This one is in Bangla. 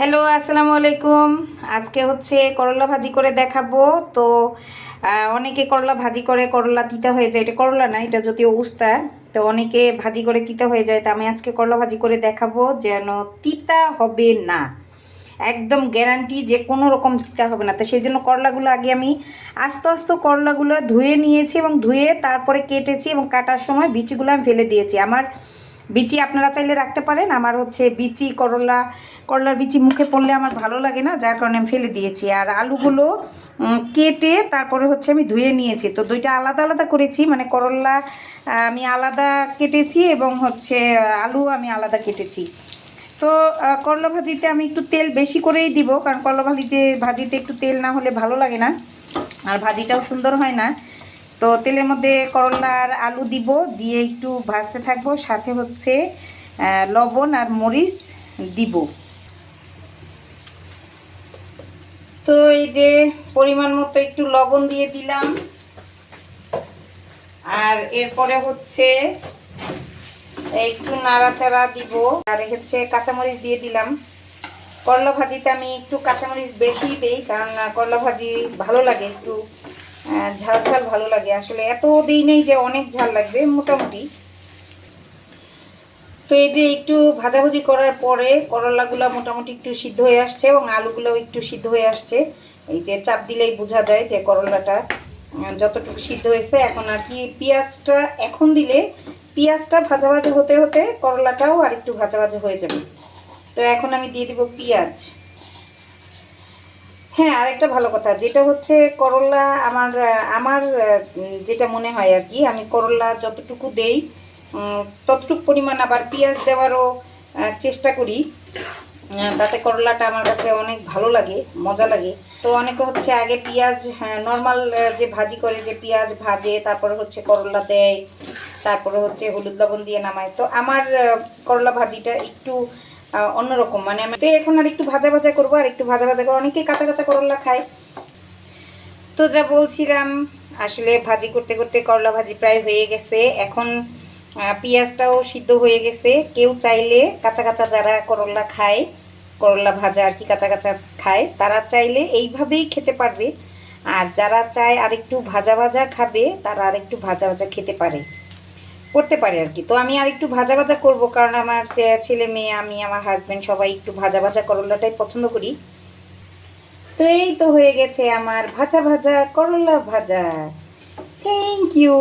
হ্যালো, আসসালামু আলাইকুম। আজকে হচ্ছে করলা ভাজি করে দেখাবো। তো অনেকে করলা ভাজি করে, করলা তিতা হয়ে যায়। এটা করলা না, এটা যদিও উস্তা। তো অনেকে ভাজি করে তিতা হয়ে যায়। তো আমি আজকে করলা ভাজি করে দেখাবো যেন তিতা হবে না। একদম গ্যারান্টি যে কোনো রকম তিতা হবে না। তো সেই জন্য করলাগুলো আগে আমি আস্তে আস্তে করলাগুলো ধুয়ে নিয়েছি এবং ধুয়ে তারপরে কেটেছি এবং কাটার সময় বিচিগুলো আমি ফেলে দিয়েছি। আমার বিচি আপনারা চাইলে রাখতে পারেন। আমার হচ্ছে বিচি, করলা, করলার বিচি মুখে পড়লে আমার ভালো লাগে না, যার কারণে আমি ফেলে দিয়েছি। আর আলুগুলো কেটে তারপরে হচ্ছে আমি ধুয়ে নিয়েছি। তো দুইটা আলাদা আলাদা করেছি মানে করলা আমি আলাদা কেটেছি এবং হচ্ছে আলু আমি আলাদা কেটেছি। তো করলা ভাজিতে আমি একটু তেল বেশি করেই দিব, কারণ করলা ভাজি যে ভাজিতে একটু তেল না হলে ভালো লাগে না। আর ভাজিটাও সুন্দর হয় না। তো তেলের মধ্যে করলা আর আলু দিব, দিয়ে একটু ভাজতে থাকব। সাথে হচ্ছে লবণ আর মরিচ দিব। তো এই যে পরিমাণ মতো একটু লবণ দিয়ে দিলাম। আর এরপরে হচ্ছে, একটু নাড়াচাড়া দিব। আর হচ্ছে কাঁচামরিচ দিয়ে দিলাম। করলা ভাজিতে আমি একটু কাঁচামরিচ বেশি দিই, কারণ করলা ভাজি ভালো লাগে একটু। ঝাল ঝাল ভালো লাগে। আসলে এত দিই নেই যে অনেক ঝাল লাগবে, মোটামুটি। তো এই যে একটু ভাজাভুজি করার পরে করলাগুলো মোটামুটি একটু সিদ্ধ হয়ে আসছে এবং আলুগুলোও একটু সিদ্ধ হয়ে আসছে। এই যে চাপ দিলেই বোঝা যায় যে করলাটা যতটুকু সিদ্ধ হয়েছে। এখন আর কি পেঁয়াজটা এখন দিলে পেঁয়াজটা ভাজা ভাজা হতে হতে করলাটাও আর একটু ভাজা ভাজা হয়ে যাবে। তো এখন আমি দিয়ে দিব পেঁয়াজ। হ্যাঁ আরেকটা ভালো কথা। যেটা হচ্ছে করলা আমার আমার, যেটা মনে হয় আর কি, আমি করলা যতটুকু দেই ততটুকু পরিমাণ আবার পেঁয়াজ দেওয়ারও চেষ্টা করি। তাতে করলাটা আমার কাছে অনেক ভালো লাগে, মজা লাগে। তো অনেকে হচ্ছে আগে পেঁয়াজ নর্মাল যে ভাজি করে, যে পেঁয়াজ ভাজে, তারপরে হচ্ছে করলা দেয়, তারপরে হচ্ছে হলুদ লবণ দিয়ে নামায়। তো আমার করলা ভাজিটা একটু অন্যরকম। মানে আমি তো এখন আর একটু ভাজা ভাজা করব, আর একটু ভাজা ভাজা করব অনেকেই কাঁচা কাঁচা করলা খায়। তো যা বলছিলাম, আসলে ভাজি করতে করতে করলা ভাজি প্রায় হয়ে গেছে। এখন পেঁয়াজটাও সিদ্ধ হয়ে গেছে। কেউ চাইলে কাঁচা কাঁচা যারা করলা খায়, করলা ভাজা আর কি কাঁচা কাঁচা খায়, তারা চাইলে এইভাবেই খেতে পারবে। আর যারা চায় আরেকটু ভাজা ভাজা খাবে, তারা আরেকটু ভাজা ভাজা খেতে পারে। করতে পারে আর কি। তো আমি আর একটু ভাজা ভাজা করব কারণ আমার ছেলে মেয়ে, আমি, আমার হাজব্যান্ড সবাই একটু ভাজা ভাজা করলাটাই পছন্দ করি। তো এই তো হয়ে গেছে আমার ভাজা ভাজা করলা ভাজা। Thank you